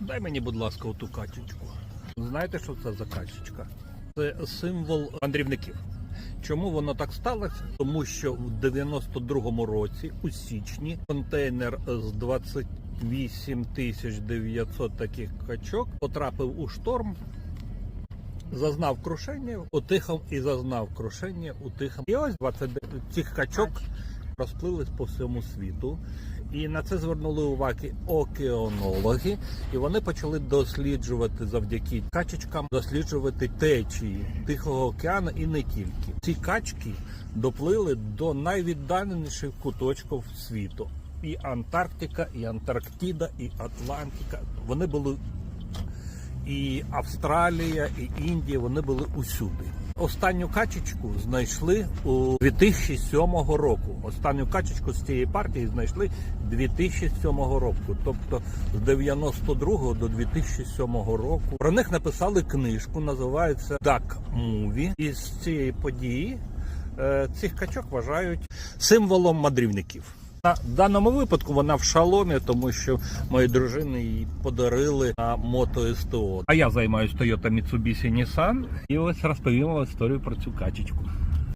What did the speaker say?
Дай мені, будь ласка, оту качечку. Знаєте, що це за качечка? Це символ мандрівників. Чому воно так сталося? Тому що в 92-му році, у січні, контейнер з 28 тисяч 900 таких качок потрапив у шторм. Зазнав крушення, утихав і зазнав крушення, утихав. І ось 20 цих качок розплились по всьому світу. І на це звернули увагу океанологи, і вони почали досліджувати завдяки качечкам, досліджувати течії Тихого океану і не тільки. Ці качки доплили до найвіддаленіших куточків світу. І Антарктика, і Антарктида, і Атлантика. Вони були і Австралія, і Індія. Вони були усюди. Останню качечку знайшли у 2007 року. Останню качечку з цієї партії знайшли 2007 року, тобто з 92 до 2007 року. Про них написали книжку, називається Duck Movie. І з цієї події е, цих качок вважають символом мандрівників. На даному випадку вона в шаломі, тому що мої дружини її подарили на мото СТО. А я займаюся Toyota Mitsubishi Nissan і ось розповім вам історію про цю качечку.